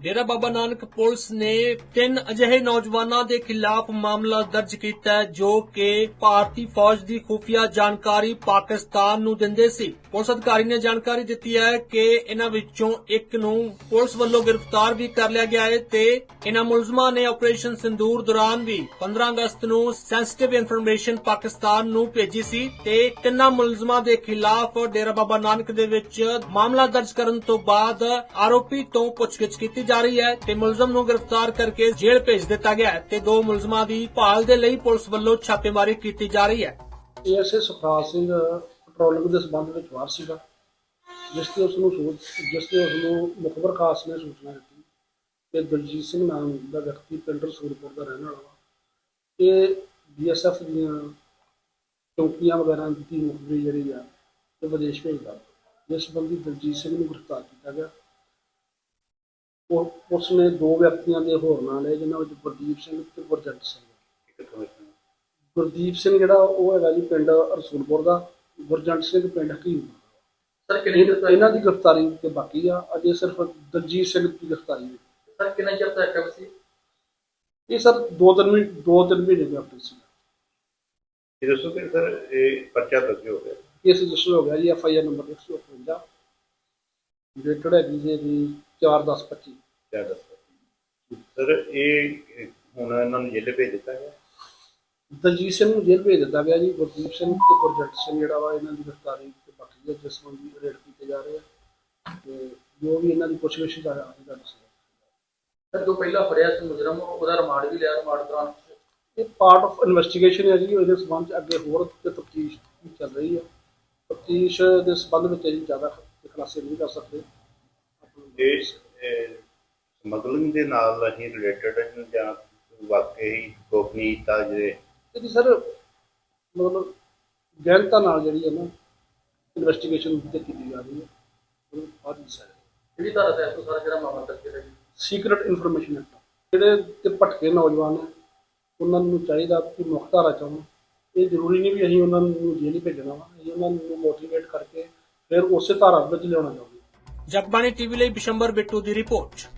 Dera Baba Nanak police ਨੇ ਤਿੰਨ ਅਜਿਹੇ ਨੌਜਵਾਨਾਂ ਦੇ ਖਿਲਾਫ ਮਾਮਲਾ ਦਰਜ ਕੀਤਾ ਹੈ, ਜੋ ਕਿ ਭਾਰਤੀ ਫੌਜ ਦੀ ਖੁਫੀਆ ਜਾਣਕਾਰੀ ਪਾਕਿਸਤਾਨ ਨੂੰ ਦਿੰਦੇ ਸੀ। ਪੁਲਿਸ ਅਧਿਕਾਰੀ ਨੇ ਜਾਣਕਾਰੀ ਦਿੱਤੀ ਹੈ ਕਿ ਇਹਨਾਂ ਵਿੱਚੋਂ ਇੱਕ ਨੂੰ ਪੁਲਿਸ ਵੱਲੋਂ ਗ੍ਰਿਫਤਾਰ ਵੀ ਕਰ ਲਿਆ ਗਿਆ ਹੈ ਤੇ ਇਹਨਾਂ ਮੁਲਜ਼ਮਾਂ ਨੇ ਆਪਰੇਸ਼ਨ ਸਿੰਦੂਰ ਦੌਰਾਨ ਵੀ 15 ਅਗਸਤ ਨੂੰ ਸੈਂਸਿਟਿਵ ਇਨਫੋਰਮੇਸ਼ਨ ਪਾਕਿਸਤਾਨ ਨੂੰ ਭੇਜੀ ਸੀ ਤੇ ਤਿੰਨਾਂ ਮੁਲਜ਼ਮਾਂ ਦੇ ਖਿਲਾਫ ਡੇਰਾ ਬਾਬਾ ਨਾਨਕ ਦੇ ਵਿੱਚ ਮਾਮਲਾ ਦਰਜ ਕਰਨ ਤੋਂ ਬਾਅਦ ਆਰੋਪੀ ਤੋਂ ਪੁੱਛਗਿੱਛ ਕੀਤੀ ਜਾ ਰਹੀ ਹੈ ਤੇ ਮੁਲਜ਼ਮ ਨੂੰ ਗ੍ਰਿਫਤਾਰ ਕਰਕੇ ਜੇਲ੍ਹ ਭੇਜ ਦਿੱਤਾ ਗਿਆ ਹੈ ਤੇ ਦੋ ਮੁਲਜ਼ਮਾਂ ਦੀ ਭਾਲ ਦੇ ਲਈ ਪੁਲਿਸ ਵੱਲੋਂ ਛਾਪੇਮਾਰੀ ਕੀਤੀ ਜਾ ਰਹੀ ਹੈ। ਏਐਸਏ ਸੁਖਰਾਜ ਸਿੰਘ ਪੈਟਰੋਲਿੰਗ ਦੇ ਸੰਬੰਧ ਵਿੱਚ ਬਾਹਰ ਸੀਗਾ, ਜਿਸ ਤੇ ਉਸ ਨੂੰ ਜਿਸ ਤੇ ਉਸ ਨੂੰ ਮੁਖਬਰ ਖਾਸ ਨੇ ਸੂਚਨਾ ਦਿੱਤੀ ਕਿ ਦਲਜੀਤ ਸਿੰਘ ਨਾਮ ਦਾ ਵਿਅਕਤੀ ਪਿੰਡ ਰਸੂਲਪੁਰ ਦਾ ਰਹਿਣ ਵਾਲਾ ਇਹ ਬੀਐਸਐਫ ਦੀਆਂ ਚੌਕੀਆਂ ਵਗੈਰਾ ਦੀ ਮੁਖਬਰੀ ਜਿਹੜੀ ਆ ਤੇ ਵਿਦੇਸ਼ ਭੇਜਦਾ। ਜਿਸ ਸੰਬੰਧੀ ਦਲਜੀਤ ਸਿੰਘ ਨੂੰ ਗ੍ਰਿਫਤਾਰ ਕੀਤਾ ਗਿਆ। ਉਹ ਉਸ ਨੇ ਦੋ ਵਿਅਕਤੀਆਂ ਦੇ ਹੋਰ ਨਾਂ ਲਏ ਜਿਨ੍ਹਾਂ ਵਿੱਚ ਗੁਰਦੀਪ ਸਿੰਘ ਤੇ ਗੁਰਜੰਟ ਸਿੰਘ। ਗੁਰਦੀਪ ਸਿੰਘ ਜਿਹੜਾ ਉਹ ਹੈਗਾ ਜੀ ਪਿੰਡ ਰਸੂਲਪੁਰ ਦਾ ਗੁਰਜੰਟ ਸਿੰਘ ਪਿੰਡ ਹਕੀਮ ਸਰ ਕਿੰਨੇ ਤੋਂ ਇਹਨਾਂ ਦੀ ਗ੍ਰਿਫਤਾਰੀ ਤੇ ਬਾਕੀ ਆ ਅਜੇ ਸਿਰਫ ਦਲਜੀਤ ਸਿੰਘ ਦੀ ਗ੍ਰਿਫਤਾਰੀ ਹੋਈ। ਸਰ ਕਿੰਨੇ ਚਿਰ ਤੋਂ ਐਕਟਿਵ ਸੀ? ਇਹ ਸਰ ਦੋ ਤਿੰਨ ਮਹੀਨੇ ਦੋ ਤਿੰਨ ਮਹੀਨੇ ਦੇ ਆਪਣੇ ਸੀ। ਇਹ ਦੱਸੋ ਕਿ ਸਰ ਇਹ ਪਰਚਾ ਦਰਜ ਹੋ ਗਿਆ? ਕੇਸ ਰਜਿਸਟਰ ਹੋ ਗਿਆ ਜੀ F I R number 158 dated ਹੈਗੀ ਜੀ ਦੀ 41025 ਕਿਆ ਦੱਸੋ? ਸਰ ਇਹ ਇਹ ਹੁਣ ਇਹਨਾਂ ਨੂੰ ਜੇਲ੍ਹ ਭੇਜ ਦਿੱਤਾ ਗਿਆ। ਦਲਜੀਤ ਸਿੰਘ ਨੂੰ ਜੇਲ੍ਹ ਭੇਜ ਦਿੱਤਾ ਗਿਆ ਜੀ। ਗੁਰਦੀਪ ਸਿੰਘ ਤੇ ਗੁਰਜੰਟ ਸਿੰਘ ਜਿਹੜਾ ਵਾ ਇਹਨਾਂ ਦੀ ਗ੍ਰਿਫਤਾਰੀ ਤੇ ਬਾਕੀ ਹੈ ਜਿਸ ਸੰਬੰਧੀ ਰੇਡ ਕੀਤੇ ਜਾ ਰਹੇ ਆ। ਤੇ ਜੋ ਵੀ ਇਹਨਾਂ ਦੀ ਪੁੱਛਗਿੱਛ ਦਾ ਆ ਇਹਦਾ ਦੱਸਿਆ ਸਰ ਜੋ ਪਹਿਲਾਂ ਫੜਿਆ ਸੀ ਮੁਜਰਮ ਉਹਦਾ ਰਿਮਾਂਡ ਵੀ ਲਿਆ ਰਿਮਾਂਡ ਦੌਰਾਨ ਇਹ ਪਾਰਟ ਆਫ ਇਨਵੈਸਟੀਗੇਸ਼ਨ ਹੈ ਜੀ। ਇਹਦੇ ਸੰਬੰਧ 'ਚ ਅੱਗੇ ਹੋਰ ਤੇ ਤਫਤੀਸ਼ ਚੱਲ ਰਹੀ ਹੈ। ਤਫਤੀਸ਼ ਦੇ ਸੰਬੰਧ ਵਿੱਚ ਅਸੀਂ ਜ਼ਿਆਦਾ ਖੁਲਾਸੇ ਨਹੀਂ ਕਰ ਸਕਦੇ। ਇਹ ਸਮਗਲਿੰਗ ਦੇ ਨਾਲ ਅਸੀਂ ਰਿਲੇਟਡ ਜਾਂ ਵਾਕਈ ਗੋਪਨੀਯਤਾ ਜਿਹੜੇ ਇਹਦੀ ਸਰ ਮਤਲਬ ਗਹਿਨਤਾ ਨਾਲ ਜਿਹੜੀ ਹੈ ਨਾ ਇਨਵੈਸਟੀਗੇਸ਼ਨ ਤੇ ਕੀਤੀ ਜਾ ਰਹੀ ਹੈ। ਉਹ ਬਾਅਦ ਵਿੱਚ ਸਾਰੀ। ਜਿਹੜੀ ਧਾਰਾ ਤਹਿਤ ਤੋਂ ਸਾਰਾ ਜਿਹੜਾ ਮਾਮਲਾ ਦਰਜ ਕੀਤਾ ਜੀ। ਸੀਕ੍ਰੀਟ ਇਨਫੋਰਮੇਸ਼ਨ ਐਕਟ ਜਿਹੜੇ ਤੇ ਭਟਕੇ ਨੌਜਵਾਨ ਹੈ ਉਹਨਾਂ ਨੂੰ ਚਾਹੀਦਾ ਕਿ ਮੁੱਖ ਧਾਰਾ ਚਾਹਣ ਇਹ ਜ਼ਰੂਰੀ ਨਹੀਂ ਵੀ ਅਸੀਂ ਉਹਨਾਂ ਨੂੰ ਜੇਲ੍ਹ ਹੀ ਭੇਜਣਾ ਵਾ ਅਸੀਂ ਉਹਨਾਂ ਨੂੰ ਮੋਟੀਵੇਟ ਕਰਕੇ ਫਿਰ ਉਸੇ ਧਾਰਾ ਵਿੱਚ ਲਿਆਉਣਾ ਚਾਹੁੰਦੇ ਹਾਂ। ਜਗਬਾਣੀ ਟੀਵੀ ਲਈ ਬਿਸ਼ੰਬਰ ਬਿੱਟੂ ਦੀ ਰਿਪੋਰਟ।